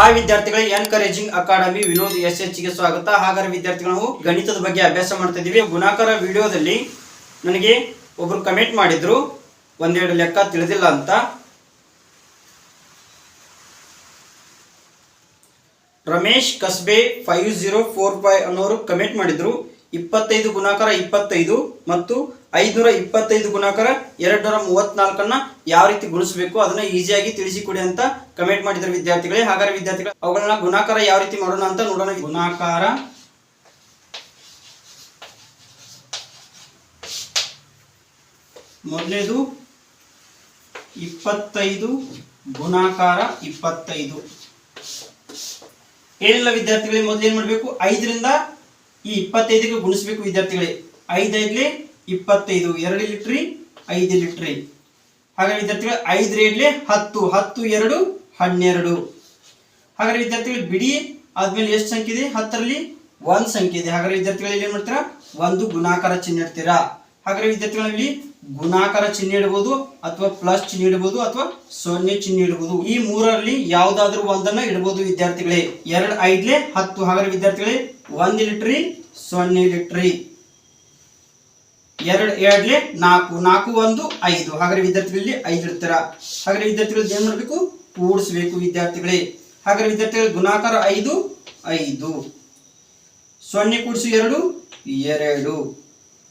Hi ವಿದ್ಯಾರ್ಥಿಗಳೇ, encouraging academy Vinod S ಎಚ್ಗೆ ಸ್ವಾಗತ. ಹಾಗಾದ್ರೆ ವಿದ್ಯಾರ್ಥಿಗಳು, ನಾವು ಗಣಿತದ ಬಗ್ಗೆ ಅಭ್ಯಾಸ ಮಾಡ್ತಾ ಇದೀವಿ. ಗುಣಾಕಾರ ವಿಡಿಯೋದಲ್ಲಿ ನನಗೆ ಒಬ್ರು ಕಮೆಂಟ್ ಮಾಡಿದ್ರು. ಒಂದೆರಡು ಲೆಕ್ಕ ತಿಳಿದಿಲ್ಲ ಅಂತ. Ramesh Kasbe five zero four five ಅನ್ನೋರು ಕಮೆಂಟ್ ಮಾಡಿದ್ರು. ಇಪ್ಪತ್ತೈದು ಗುಣಾಕಾರ ಇಪ್ಪತ್ತೈದು ಮತ್ತು ಐದುನೂರ ಇಪ್ಪತ್ತೈದು ಗುಣಾಕಾರ ಎರಡ್ನೂರ ಮೂವತ್ನಾಲ್ಕನ್ನ ಯಾವ ರೀತಿ ಗುಣಿಸಬೇಕು ಅದನ್ನ ಈಸಿಯಾಗಿ ತಿಳಿಸಿಕೊಡಿ ಅಂತ ಕಮೆಂಟ್ ಮಾಡಿದ್ರು ವಿದ್ಯಾರ್ಥಿಗಳೇ. ಹಾಗಾದ್ರೆ ವಿದ್ಯಾರ್ಥಿಗಳು, ಅವುಗಳನ್ನ ಗುಣಾಕಾರ ಯಾವ ರೀತಿ ಮಾಡೋಣ ಅಂತ ನೋಡೋಣ. ಗುಣಾಕಾರ ಮೊದಲನೇದು ಇಪ್ಪತ್ತೈದು ಗುಣಾಕಾರ ಇಪ್ಪತ್ತೈದು. ಏನಿಲ್ಲ ವಿದ್ಯಾರ್ಥಿಗಳೇ, ಮೊದಲು ಏನ್ ಮಾಡಬೇಕು? ಐದರಿಂದ ಈ ಇಪ್ಪತ್ತೈದಕ್ಕೆ ಗುಣಿಸ್ಬೇಕು ವಿದ್ಯಾರ್ಥಿಗಳೇ. ಐದೈದ್ಲೆ ಇಪ್ಪತ್ತೈದು, ಎರಡು ಲೀಟ್ರಿ ಐದು ಲೀಟ್ರಿ ಹಾಗಾದ್ರೆ ವಿದ್ಯಾರ್ಥಿಗಳು ಐದು ರೇಡ್ಲೆ ಹತ್ತು ಹತ್ತು, ಎರಡು, ಹನ್ನೆರಡು. ಹಾಗಾದ್ರೆ ವಿದ್ಯಾರ್ಥಿಗಳು, ಬಿಡಿ, ಆದ್ಮೇಲೆ ಎಷ್ಟು ಸಂಖ್ಯೆ ಇದೆ? ಹತ್ತರಲ್ಲಿ ಒಂದ್ ಸಂಖ್ಯೆ ಇದೆ. ಹಾಗಾದ್ರೆ ವಿದ್ಯಾರ್ಥಿಗಳು, ಇಲ್ಲಿ ಏನ್ ಮಾಡ್ತೀರಾ? ಒಂದು ಗುಣಾಕಾರ ಚಿಹ್ನೆ ಇಡ್ತೀರಾ? ಹಾಗಾದ್ರೆ ವಿದ್ಯಾರ್ಥಿಗಳಲ್ಲಿ ಗುಣಾಕಾರ ಚಿಹ್ನೆ ಇಡಬಹುದು ಅಥವಾ ಪ್ಲಸ್ ಚಿಹ್ನೆ ಇಡಬಹುದು ಅಥವಾ ಸೊನ್ನೆ ಚಿಹ್ನೆ ಇಡಬಹುದು ಈ ಮೂರರಲ್ಲಿ ಯಾವ್ದಾದ್ರು ಒಂದನ್ನ ಇಡಬಹುದು ವಿದ್ಯಾರ್ಥಿಗಳೇ. ಎರಡು, ಐದ್ಲೆ ಹತ್ತು. ಹಾಗಾದ್ರೆ ವಿದ್ಯಾರ್ಥಿಗಳೇ, ಒಂದು ಲೀಟ್ರಿ ಸೊನ್ನೆ ಲೀಟ್ರಿ ಎರಡು, ಎರಡ್ಲೆ ನಾಲ್ಕು ನಾಲ್ಕು ಒಂದು, ಐದು. ಹಾಗಾದ್ರೆ ವಿದ್ಯಾರ್ಥಿಗಳಲ್ಲಿ ಐದು ಇರ್ತಾರ? ಹಾಗಾದ್ರೆ ವಿದ್ಯಾರ್ಥಿಗಳು ಏನ್ ಮಾಡ್ಬೇಕು? ಕೂಡಿಸ್ಬೇಕು ವಿದ್ಯಾರ್ಥಿಗಳೇ. ಹಾಗಾದ್ರೆ ವಿದ್ಯಾರ್ಥಿಗಳ ಗುಣಾಕಾರ ಐದು ಐದು. ಸೊನ್ನೆ ಕೂಡಿಸು ಎರಡು ಎರಡು.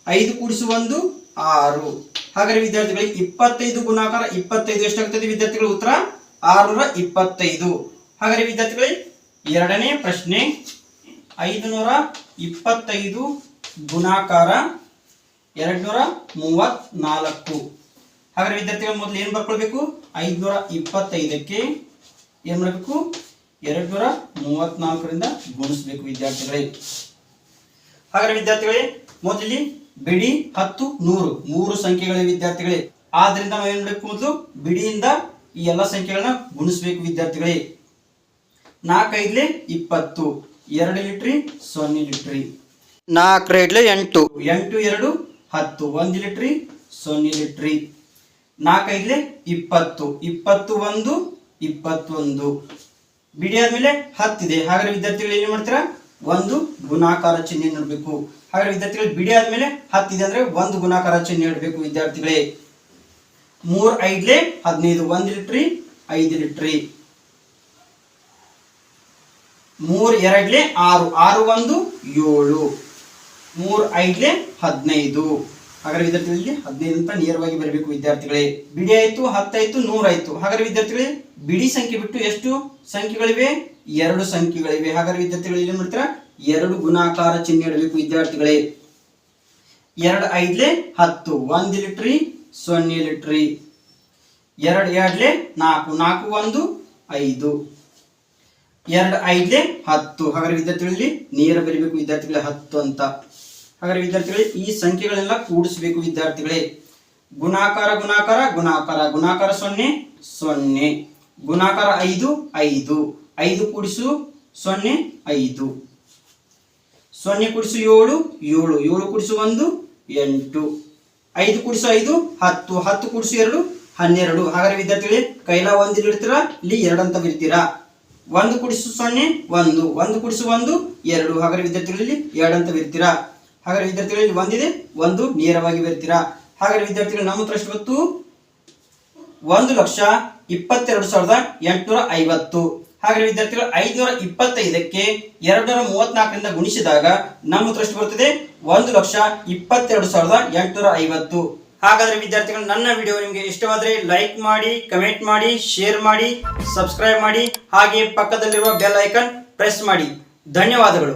ಐದು ಕೂಡಿಸು ಒಂದು, ಆರು. ಹಾಗಾದ್ರೆ ವಿದ್ಯಾರ್ಥಿಗಳಿಗೆ ಇಪ್ಪತ್ತೈದು ಗುಣಾಕಾರ ಇಪ್ಪತ್ತೈದು. ಎಷ್ಟಾಗ್ತದೆ ವಿದ್ಯಾರ್ಥಿಗಳ ಉತ್ತರ? ಆರುನೂರ ಇಪ್ಪತ್ತೈದು. ಹಾಗಾದ್ರೆ ವಿದ್ಯಾರ್ಥಿಗಳೇ, ಎರಡನೇ ಪ್ರಶ್ನೆ. ಐದುನೂರ ಇಪ್ಪತ್ತೈದು ಗುಣಾಕಾರ ಎರಡ್ನೂರ ಮೂವತ್ನಾಲ್ಕು ಹಾಗಾದ್ರೆ ವಿದ್ಯಾರ್ಥಿಗಳ ಮೊದಲು ಏನು ಬರ್ಕೊಳ್ಬೇಕು? ಐದುನೂರ ಇಪ್ಪತ್ತೈದಕ್ಕೆ ಏನು ಮಾಡಬೇಕು? ಎರಡ್ನೂರ ಮೂವತ್ನಾಲ್ಕರಿಂದ ಗುಣಿಸ್ಬೇಕು ವಿದ್ಯಾರ್ಥಿಗಳೇ. ಹಾಗಾದ್ರೆ ವಿದ್ಯಾರ್ಥಿಗಳೇ ಮೊದಲಿ ಬಿಡಿ ಹತ್ತು ನೂರು ಮೂರು ಸಂಖ್ಯೆಗಳ ವಿದ್ಯಾರ್ಥಿಗಳೇ. ಆದ್ರಿಂದ ನಾವು ಏನ್ ಮಾಡಬೇಕು ಮೊದಲು? ಬಿಡಿಯಿಂದ ಈ ಎಲ್ಲ ಸಂಖ್ಯೆಗಳನ್ನ ಗುಣಿಸ್ಬೇಕು ವಿದ್ಯಾರ್ಥಿಗಳೇ. ನಾಲ್ಕೈದ್ಲೆ ಇಪ್ಪತ್ತು ಎರಡು ಲೀಟ್ರಿ ಸೊನ್ನೆ ಲೀಟ್ರಿ. ಇಡ್ಲೆ ಎಂಟು. ಎಂಟು ಎರಡು ಹತ್ತು ಒಂದು ಲೀಟ್ರಿ, ಸೊನ್ನೆ ಲೀಟ್ರಿ. ನಾಲ್ಕೈದ್ಲೆ ಇಪ್ಪತ್ತು. ಇಪ್ಪತ್ತು ಒಂದು, ಇಪ್ಪತ್ತೊಂದು. ಬಿಡಿ ಆದ್ಮೇಲೆ ಹತ್ತಿದೆ. ಹಾಗಾದ್ರೆ ವಿದ್ಯಾರ್ಥಿಗಳು ಏನ್ ಮಾಡ್ತೀರಾ? ಒಂದು ಗುಣಾಕಾರ ಚಿಹ್ನೆ ನೀಡಬೇಕು. ಹಾಗಾದ್ರೆ ವಿದ್ಯಾರ್ಥಿಗಳು ಬಿಡಿ ಆದ್ಮೇಲೆ ಹತ್ತಿದೆ ಅಂದ್ರೆ ಒಂದು ಗುಣಾಕಾರ ಚಿಹ್ನೆ ಇಡಬೇಕು ವಿದ್ಯಾರ್ಥಿಗಳೇ. ಮೂರ್ ಐದ್ಲೆ ಹದಿನೈದು, ಒಂದು ಲೀಟ್ರಿ, ಐದು ಲೀಟ್ರಿ. ಮೂರ್ ಎರಡ್ಲೆ ಆರು. ಆರು ಒಂದು, ಏಳು. ಮೂರ್ ಐದ್ಲೆ ಹದಿನೈದು. ಹಾಗಾದ್ರೆ ವಿದ್ಯಾರ್ಥಿಗಳಿಗೆ ಹದಿನೈದು ಅಂತ ನೇರವಾಗಿ ಬರಬೇಕು ವಿದ್ಯಾರ್ಥಿಗಳೇ. ಬಿಡಿ ಆಯ್ತು, ಹತ್ತಾಯ್ತು, ನೂರಾಯ್ತು. ಹಾಗಾದ್ರೆ ವಿದ್ಯಾರ್ಥಿಗಳೇ, ಬಿಡಿ ಸಂಖ್ಯೆ ಬಿಟ್ಟು ಎಷ್ಟು ಸಂಖ್ಯೆಗಳಿವೆ? ಎರಡು ಸಂಖ್ಯೆಗಳಿವೆ. ಹಾಗಾದ್ರೆ ವಿದ್ಯಾರ್ಥಿಗಳು ಏನ್ ಮಾಡ್ತಾರ? ಎರಡು ಗುಣಾಕಾರ ಚಿಹ್ನೆ ಇಡಬೇಕು ವಿದ್ಯಾರ್ಥಿಗಳೇ. ಎರಡು ಐದ್ಲೆ ಹತ್ತು. ಒಂದು ಲಿಟ್ರಿ, ಸೊನ್ನೆ ಲಿಟ್ರಿ. ಎರಡು ಎರಡ್ಲೆ ನಾಲ್ಕು. ನಾಲ್ಕು, ಒಂದು, ಐದು. ಎರಡು ಐದ್ಲೆ ಹತ್ತು. ಹಾಗಾದ್ರೆ ವಿದ್ಯಾರ್ಥಿಗಳಲ್ಲಿ ನೇರ ಬರಿಬೇಕು ವಿದ್ಯಾರ್ಥಿಗಳೇ ಹತ್ತು ಅಂತ. ಹಾಗಾದ್ರೆ ವಿದ್ಯಾರ್ಥಿಗಳೇ, ಈ ಸಂಖ್ಯೆಗಳೆಲ್ಲ ಕೂಡಿಸಬೇಕು ವಿದ್ಯಾರ್ಥಿಗಳೇ. ಗುಣಾಕಾರ ಗುಣಾಕಾರ ಗುಣಾಕಾರ ಗುಣಾಕಾರ ಸೊನ್ನೆ ಸೊನ್ನೆ. ಗುಣಾಕಾರ ಐದು ಐದು. ಐದು ಕೂಡಿಸು, ಸೊನ್ನೆ, ಐದು. ಸೊನ್ನೆ ಕೂಡಿಸು ಏಳು ಏಳು. ಏಳು ಕೂಡಿಸು ಒಂದು, ಎಂಟು. ಐದು ಕೂಡಿಸು ಐದು, ಹತ್ತು. ಹತ್ತು ಕೂಡಿಸು ಎರಡು, ಹನ್ನೆರಡು. ಹಾಗಾದ್ರೆ ವಿದ್ಯಾರ್ಥಿಗಳೇ, ಕೈಲ ಒಂದು ಇಡ್ತೀರಾ? ಇಲ್ಲಿ ಎರಡು ಅಂತ ಬರೀತೀರಾ? ಒಂದು ಕೂಡಿಸು ಸೊನ್ನೆ, ಒಂದು. ಒಂದು ಕೂಡಿಸು ಒಂದು, ಎರಡು. ಹಾಗಾದ್ರೆ ವಿದ್ಯಾರ್ಥಿಗಳಲ್ಲಿ ಎರಡು ಅಂತ ಬರೀತೀರಾ? ಹಾಗಾದ್ರೆ ವಿದ್ಯಾರ್ಥಿಗಳಲ್ಲಿ ಒಂದಿದೆ. ಒಂದು, ನೇರವಾಗಿ ಬರ್ತೀರಾ? ಹಾಗಾದ್ರೆ ವಿದ್ಯಾರ್ಥಿಗಳು, ನಮ್ಮ ಹತ್ರ ಎಷ್ಟು ಗೊತ್ತು? ಒಂದು ಲಕ್ಷ ಇಪ್ಪತ್ತೆರಡು ಸಾವಿರದ ಎಂಟುನೂರ ಐವತ್ತು. ಹಾಗಾದ್ರೆ ವಿದ್ಯಾರ್ಥಿಗಳು, ಐದುನೂರ ಇಪ್ಪತ್ತೈದಕ್ಕೆ ಎರಡುನೂರ ಮೂವತ್ನಾಲ್ಕರಿಂದ ಗುಣಿಸಿದಾಗ ನಮ್ಮ ಹತ್ರ ಎಷ್ಟು ಬರ್ತದೆ? ಒಂದು ಲಕ್ಷ ಇಪ್ಪತ್ತೆರಡು ಸಾವಿರದ ಎಂಟುನೂರ ಐವತ್ತು. ಹಾಗಾದ್ರೆ ವಿದ್ಯಾರ್ಥಿಗಳು, ನನ್ನ ವಿಡಿಯೋ ನಿಮಗೆ ಇಷ್ಟವಾದರೆ ಲೈಕ್ ಮಾಡಿ, ಕಮೆಂಟ್ ಮಾಡಿ, ಶೇರ್ ಮಾಡಿ, ಸಬ್ಸ್ಕ್ರೈಬ್ ಮಾಡಿ, ಹಾಗೆ ಪಕ್ಕದಲ್ಲಿರುವ ಬೆಲ್ ಐಕನ್ ಪ್ರೆಸ್ ಮಾಡಿ. ಧನ್ಯವಾದಗಳು.